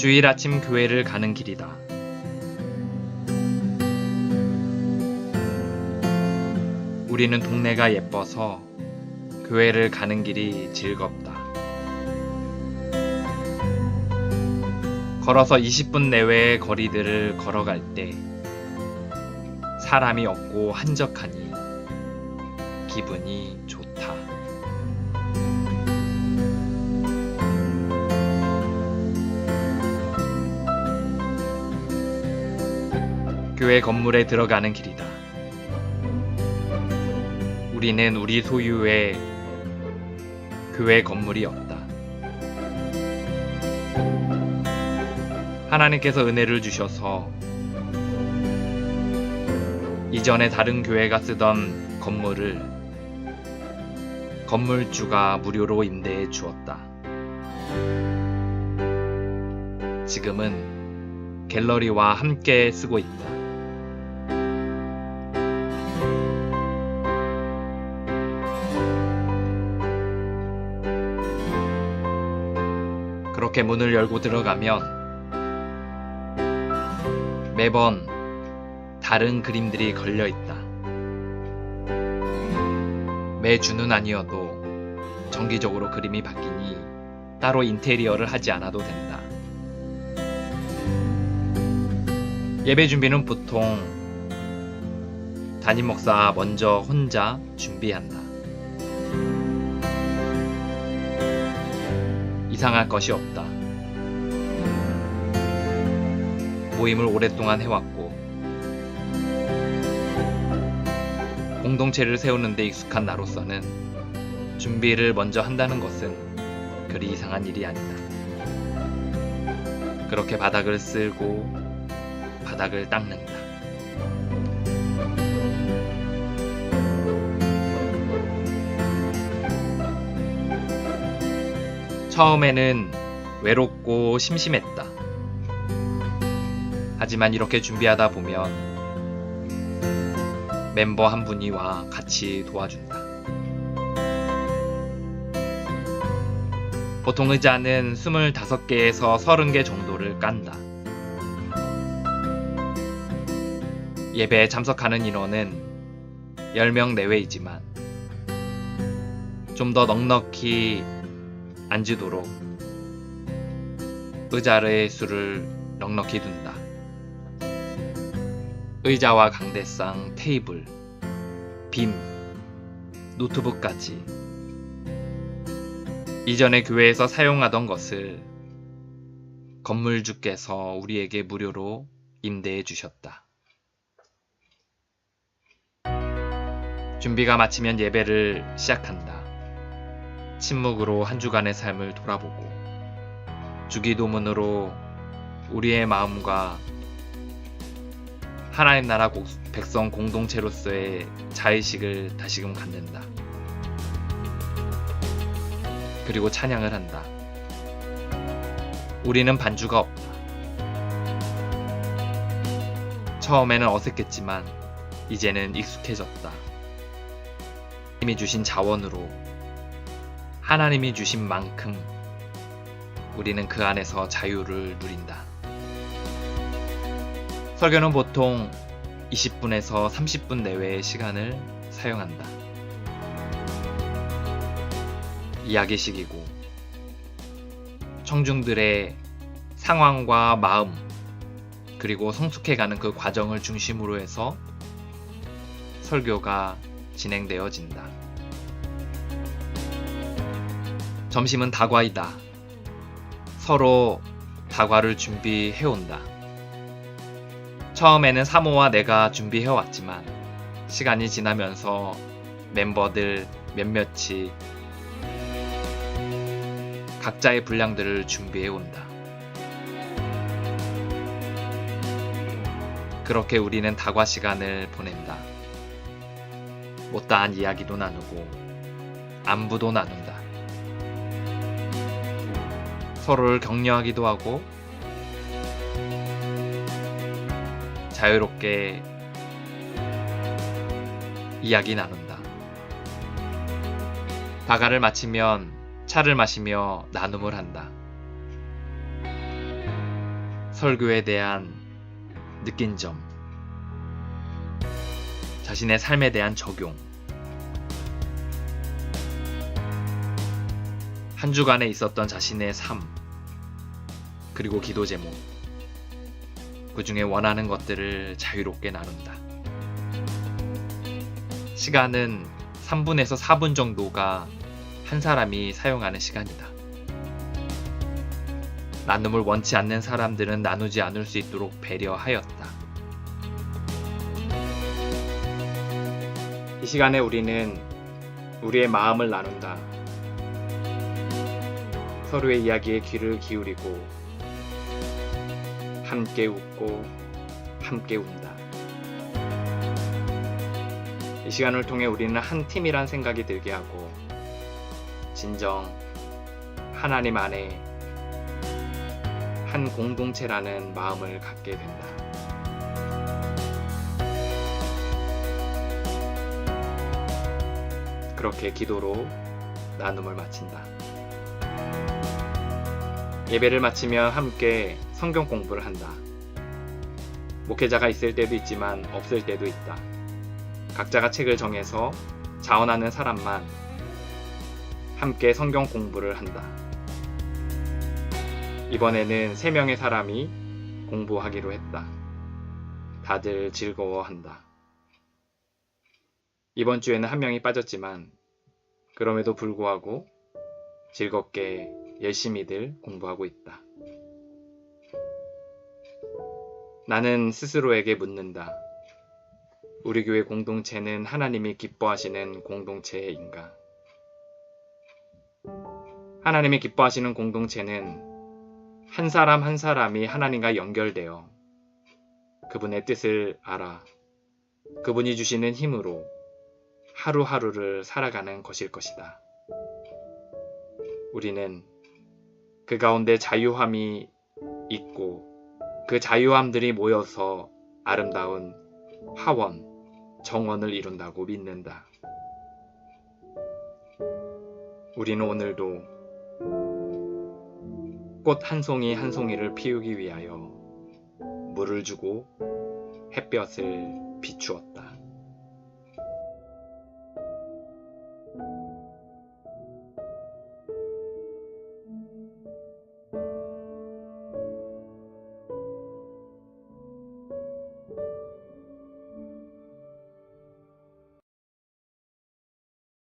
주일 아침 교회를 가는 길이다. 우리는 동네가 예뻐서 교회를 가는 길이 즐겁다. 걸어서 20분 내외의 거리들을 걸어갈 때 사람이 없고 한적하니 기분이 좋다. 교회 건물에 들어가는 길이다. 우리는 우리 소유의 교회 건물이 없다. 하나님께서 은혜를 주셔서 이전에 다른 교회가 쓰던 건물을 건물주가 무료로 임대해 주었다. 지금은 갤러리와 함께 쓰고 있다. 그렇게 문을 열고 들어가면 매번 다른 그림들이 걸려 있다. 매주는 아니어도 정기적으로 그림이 바뀌니 따로 인테리어를 하지 않아도 된다. 예배 준비는 보통 담임 목사 먼저 혼자 준비한다. 이상할 것이 없다. 모임을 오랫동안 해왔고 공동체를 세우는 데 익숙한 나로서는 준비를 먼저 한다는 것은 그리 이상한 일이 아니다. 그렇게 바닥을 쓸고 바닥을 닦는다. 처음에는 외롭고 심심했다. 하지만 이렇게 준비하다 보면 멤버 한 분이 와 같이 도와준다. 보통 의자는 25개에서 30개 정도를 깐다. 예배에 참석하는 인원은 10명 내외이지만 좀 더 넉넉히 앉으도록 의자의 수를 넉넉히 둔다. 의자와 강대상, 테이블, 빔, 노트북까지 이전에 교회에서 사용하던 것을 건물주께서 우리에게 무료로 임대해 주셨다. 준비가 마치면 예배를 시작한다. 침묵으로 한 주간의 삶을 돌아보고 주기도문으로 우리의 마음과 하나님 나라 고- 백성 공동체로서의 자의식을 다시금 갖는다. 그리고 찬양을 한다. 우리는 반주가 없다. 처음에는 어색했지만 이제는 익숙해졌다. 하나님이 주신 자원으로 하나님이 주신 만큼 우리는 그 안에서 자유를 누린다. 설교는 보통 20분에서 30분 내외의 시간을 사용한다. 이야기식이고 청중들의 상황과 마음 그리고 성숙해가는 그 과정을 중심으로 해서 설교가 진행되어진다. 점심은 다과이다. 서로 다과를 준비해온다. 처음에는 사모와 내가 준비해왔지만 시간이 지나면서 멤버들 몇몇이 각자의 분량들을 준비해온다. 그렇게 우리는 다과 시간을 보낸다. 못다한 이야기도 나누고 안부도 나눈다. 서로를 격려하기도 하고 자유롭게 이야기 나눈다. 다가를 마치면 차를 마시며 나눔을 한다. 설교에 대한 느낀 점, 자신의 삶에 대한 적용, 한 주간에 있었던 자신의 삶, 그리고 기도 제목, 그 중에 원하는 것들을 자유롭게 나눈다. 시간은 3분에서 4분 정도가 한 사람이 사용하는 시간이다. 나눔을 원치 않는 사람들은 나누지 않을 수 있도록 배려하였다. 이 시간에 우리는 우리의 마음을 나눈다. 서로의 이야기에 귀를 기울이고 함께 웃고 함께 운다. 이 시간을 통해 우리는 한 팀이란 생각이 들게 하고 진정 하나님 안에 한 공동체라는 마음을 갖게 된다. 그렇게 기도로 나눔을 마친다. 예배를 마치며 함께 성경 공부를 한다. 목회자가 있을 때도 있지만 없을 때도 있다. 각자가 책을 정해서 자원하는 사람만 함께 성경 공부를 한다. 이번에는 세 명의 사람이 공부하기로 했다. 다들 즐거워한다. 이번 주에는 한 명이 빠졌지만 그럼에도 불구하고 즐겁게 열심히들 공부하고 있다. 나는 스스로에게 묻는다. 우리 교회 공동체는 하나님이 기뻐하시는 공동체인가? 하나님이 기뻐하시는 공동체는 한 사람 한 사람이 하나님과 연결되어 그분의 뜻을 알아 그분이 주시는 힘으로 하루하루를 살아가는 것일 것이다. 우리는 그 가운데 자유함이 있고 그 자유함들이 모여서 아름다운 화원, 정원을 이룬다고 믿는다. 우리는 오늘도 꽃 한 송이 한 송이를 피우기 위하여 물을 주고 햇볕을 비추었다.